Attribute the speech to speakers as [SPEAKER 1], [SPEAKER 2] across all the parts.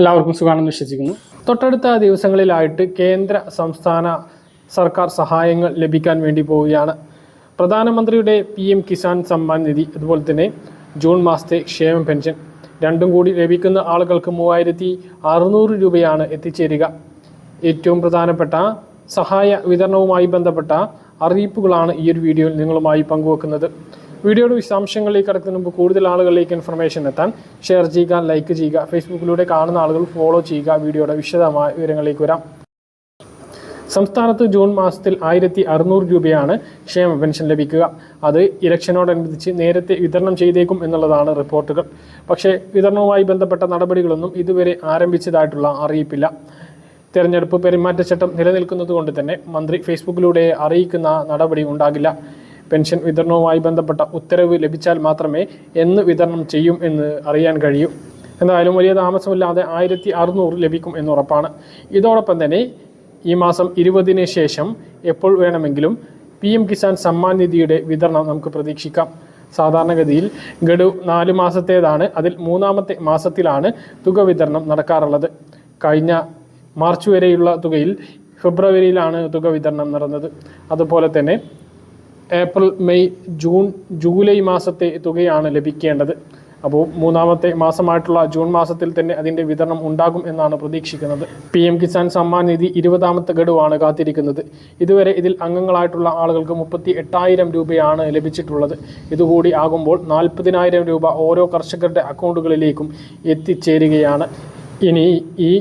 [SPEAKER 1] എല്ലാവർക്കും സുഖമാണെന്ന് വിശ്വസിക്കുന്നു. തൊട്ടടുത്ത ദിവസങ്ങളിലായിട്ട് കേന്ദ്ര സംസ്ഥാന സർക്കാർ സഹായങ്ങൾ ലഭിക്കാൻ വേണ്ടി പോവുകയാണ്. പ്രധാനമന്ത്രിയുടെ പി എം കിസാൻ സമ്മാൻ നിധി അതുപോലെ തന്നെ ജൂൺ മാസത്തെ ക്ഷേമ പെൻഷൻ. രണ്ടും കൂടി ലഭിക്കുന്ന ആളുകൾക്ക് മൂവായിരത്തി അറുന്നൂറ് രൂപയാണ് എത്തിച്ചേരുക. ഏറ്റവും പ്രധാനപ്പെട്ട സഹായ വിതരണവുമായി ബന്ധപ്പെട്ട അറിയിപ്പുകളാണ് ഈ ഒരു വീഡിയോയിൽ നിങ്ങളുമായി പങ്കുവെക്കുന്നത്. വീഡിയോയുടെ വിശദാംശങ്ങളിലേക്ക് കടക്കുന്ന മുമ്പ് കൂടുതൽ ആളുകളിലേക്ക് ഇൻഫർമേഷൻ എത്താൻ ഷെയർ ചെയ്യുക ലൈക്ക് ചെയ്യുക ഫേസ്ബുക്കിലൂടെ കാണുന്ന ആളുകൾ ഫോളോ ചെയ്യുക വീഡിയോയുടെ വിശദമായ വിവരങ്ങളിലേക്ക് വരാം. സംസ്ഥാനത്ത് ജൂൺ മാസത്തിൽ ആയിരത്തി അറുന്നൂറ് രൂപയാണ് ക്ഷേമ പെൻഷൻ ലഭിക്കുക. അത് ഇലക്ഷനോടനുബന്ധിച്ച് നേരത്തെ വിതരണം ചെയ്തേക്കും എന്നുള്ളതാണ് റിപ്പോർട്ടുകൾ. പക്ഷേ വിതരണവുമായി ബന്ധപ്പെട്ട നടപടികളൊന്നും ഇതുവരെ ആരംഭിച്ചതായിട്ടുള്ള അറിയിപ്പില്ല. തെരഞ്ഞെടുപ്പ് പെരുമാറ്റച്ചട്ടം നിലനിൽക്കുന്നത് കൊണ്ട് തന്നെ മന്ത്രി ഫേസ്ബുക്കിലൂടെ അറിയിക്കുന്ന നടപടി ഉണ്ടാകില്ല. പെൻഷൻ വിതരണവുമായി ബന്ധപ്പെട്ട ഉത്തരവ് ലഭിച്ചാൽ മാത്രമേ എന്ന് വിതരണം ചെയ്യും എന്ന് അറിയാൻ കഴിയൂ. എന്തായാലും വലിയ താമസമില്ലാതെ ആയിരത്തി അറുന്നൂറ് ലഭിക്കും എന്നുറപ്പാണ് ഇതോടൊപ്പം തന്നെ ഈ മാസം ഇരുപതിന് ശേഷം എപ്പോൾ വേണമെങ്കിലും പി എം കിസാൻ സമ്മാൻ നിധിയുടെ വിതരണം നമുക്ക് പ്രതീക്ഷിക്കാം. സാധാരണഗതിയിൽ ഗഡു നാല് മാസത്തേതാണ് അതിൽ മൂന്നാമത്തെ മാസത്തിലാണ് തുക വിതരണം നടക്കാറുള്ളത്. കഴിഞ്ഞ മാർച്ച് വരെയുള്ള തുകയിൽ ഫെബ്രുവരിയിലാണ് തുക വിതരണം നടന്നത്. അതുപോലെ തന്നെ ഏപ്രിൽ മെയ് ജൂൺ ജൂലൈ മാസത്തെ തുകയാണ് ലഭിക്കേണ്ടത്. അപ്പോൾ മൂന്നാമത്തെ മാസമായിട്ടുള്ള ജൂൺ മാസത്തിൽ തന്നെ അതിന്റെ വിതരണം ഉണ്ടാകും എന്നാണ് പ്രതീക്ഷിക്കുന്നത്. പി എം കിസാൻ സമ്മാൻ നിധി ഇരുപതാമത്തെ ഗഡുവാണ് കാത്തിരിക്കുന്നത്. ഇതുവരെ ഇതിൽ അംഗങ്ങളായിട്ടുള്ള ആളുകൾക്ക് മുപ്പത്തി എട്ടായിരം രൂപയാണ് ലഭിച്ചിട്ടുള്ളത്. ഇതുകൂടി ആകുമ്പോൾ നാൽപ്പതിനായിരം രൂപ ഓരോ കർഷകരുടെ അക്കൗണ്ടുകളിലേക്കും എത്തിച്ചേരുകയാണ്. ഇനി ഈ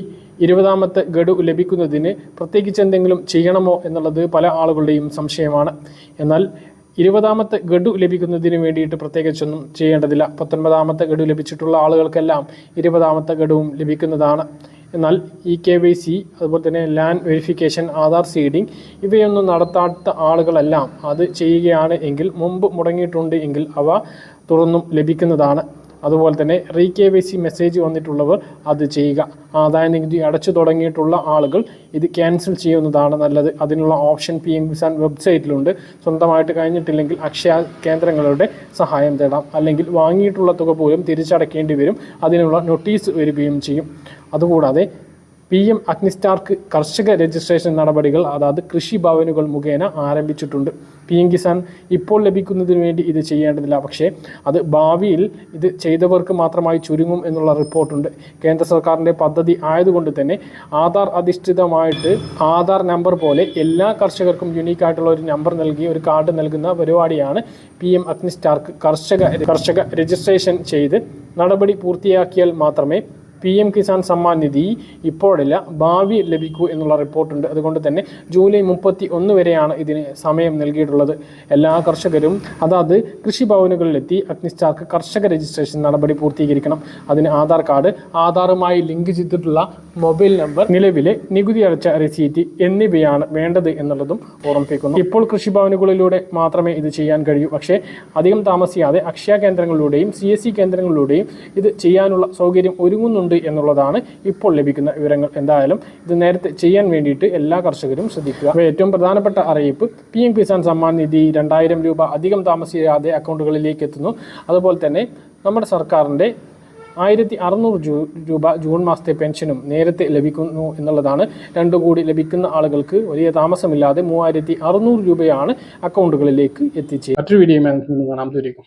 [SPEAKER 1] ഇരുപതാമത്തെ ഗഡു ലഭിക്കുന്നതിന് പ്രത്യേകിച്ച് എന്തെങ്കിലും ചെയ്യണമോ എന്നുള്ളത് പല ആളുകളുടെയും സംശയമാണ്. എന്നാൽ ഇരുപതാമത്തെ ഗഡു ലഭിക്കുന്നതിന് വേണ്ടിയിട്ട് പ്രത്യേകിച്ചൊന്നും ചെയ്യേണ്ടതില്ല. പത്തൊൻപതാമത്തെ ഗഡു ലഭിച്ചിട്ടുള്ള ആളുകൾക്കെല്ലാം ഇരുപതാമത്തെ ഗഡുവും ലഭിക്കുന്നതാണ്. എന്നാൽ ഇ കെ വൈ സി അതുപോലെ തന്നെ ലാൻഡ് വെരിഫിക്കേഷൻ ആധാർ സീഡിംഗ് ഇവയൊന്നും നടത്താത്ത ആളുകളെല്ലാം അത് ചെയ്യുകയാണ് എങ്കിൽ മുമ്പ് മുടങ്ങിയിട്ടുണ്ട് എങ്കിൽ അവ തുറന്നും ലഭിക്കുന്നതാണ്. അതുപോലെ തന്നെ re K Y C message വന്നിട്ടുള്ളവർ അത് ചെയ്യുക. ആദായ നികുതി അടച്ചു തുടങ്ങിയിട്ടുള്ള ആളുകൾ ഇത് ക്യാൻസൽ ചെയ്യുന്നതാണ് നല്ലത്. അതിനുള്ള ഓപ്ഷൻ പി എം കിസാൻ വെബ്സൈറ്റിലുണ്ട്. സ്വന്തമായിട്ട് കഴിഞ്ഞിട്ടില്ലെങ്കിൽ അക്ഷയ കേന്ദ്രങ്ങളുടെ സഹായം തേടാം. അല്ലെങ്കിൽ വാങ്ങിയിട്ടുള്ള തുക പോലും തിരിച്ചടക്കേണ്ടി വരും. അതിനുള്ള നോട്ടീസ് വരികയും ചെയ്യും. അതുകൂടാതെ പി എം അഗ്നിസ്റ്റാർക്ക് കർഷക രജിസ്ട്രേഷൻ നടപടികൾ അതായത് കൃഷി ഭവനുകൾ മുഖേന ആരംഭിച്ചിട്ടുണ്ട്. പി എം കിസാൻ ഇപ്പോൾ ലഭിക്കുന്നതിന് വേണ്ടി ഇത് ചെയ്യേണ്ടതില്ല. പക്ഷേ അത് ഭാവിയിൽ ഇത് ചെയ്തവർക്ക് മാത്രമായി ചുരുങ്ങും എന്നുള്ള റിപ്പോർട്ടുണ്ട്. കേന്ദ്ര സർക്കാരിന്റെ പദ്ധതി ആയതുകൊണ്ട് തന്നെ ആധാർ അധിഷ്ഠിതമായിട്ട് ആധാർ നമ്പർ പോലെ എല്ലാ കർഷകർക്കും യുണീക്ക് ആയിട്ടുള്ള ഒരു നമ്പർ നൽകി ഒരു കാർഡ് നൽകുന്ന പരിപാടിയാണ് പി എം അഗ്നിസ്റ്റാർക്ക് കർഷക കർഷക രജിസ്ട്രേഷൻ ചെയ്ത് നടപടി പൂർത്തിയാക്കിയാൽ മാത്രമേ പി എം കിസാൻ സമ്മാൻ നിധി ഇപ്പോഴില്ല ഭാവി ലഭിക്കൂ എന്നുള്ള റിപ്പോർട്ടുണ്ട്. അതുകൊണ്ട് തന്നെ ജൂലൈ മുപ്പത്തി ഒന്ന് വരെയാണ് ഇതിന് സമയം നൽകിയിട്ടുള്ളത്. എല്ലാ കർഷകരും അതാത് കൃഷിഭവനുകളിലെത്തി അഗ്നിസ്റ്റാർക്ക് കർഷക രജിസ്ട്രേഷൻ നടപടി പൂർത്തീകരിക്കണം. അതിന് ആധാർ കാർഡ് ആധാറുമായി ലിങ്ക് ചെയ്തിട്ടുള്ള മൊബൈൽ നമ്പർ നിലവിലെ നികുതി അടച്ച റെസീറ്റ് എന്നിവയാണ് വേണ്ടത് എന്നുള്ളതും ഓർമ്മിപ്പിക്കുന്നു. ഇപ്പോൾ കൃഷിഭവനുകളിലൂടെ മാത്രമേ ഇത് ചെയ്യാൻ കഴിയൂ. പക്ഷേ അധികം താമസിയാതെ അക്ഷയ കേന്ദ്രങ്ങളിലൂടെയും സി കേന്ദ്രങ്ങളിലൂടെയും ഇത് ചെയ്യാനുള്ള സൗകര്യം ഒരുങ്ങുന്നുണ്ട്. എന്നുള്ളതാണ് ഇപ്പോൾ ലഭിക്കുന്ന വിവരങ്ങൾ. എന്തായാലും ഇത് നേരത്തെ ചെയ്യാൻ വേണ്ടിയിട്ട് എല്ലാ കർഷകരും ശ്രദ്ധിക്കുക. ഏറ്റവും പ്രധാനപ്പെട്ട അറിയിപ്പ് പി എം കിസാൻ സമ്മാൻ നിധി രണ്ടായിരം രൂപ അധികം താമസിയാതെ അക്കൗണ്ടുകളിലേക്ക് എത്തുന്നു. അതുപോലെ തന്നെ നമ്മുടെ സർക്കാരിന്റെ ആയിരത്തി അറുന്നൂറ് ജൂ രൂപ ജൂൺ മാസത്തെ പെൻഷനും നേരത്തെ ലഭിക്കുന്നു എന്നുള്ളതാണ്. രണ്ടു കൂടി ലഭിക്കുന്ന ആളുകൾക്ക് വലിയ താമസമില്ലാതെ മൂവായിരത്തി അറുന്നൂറ് രൂപയാണ് അക്കൗണ്ടുകളിലേക്ക് എത്തിച്ചത് മറ്റൊരു വീഡിയോ കാണാം. ദൂരേക്കും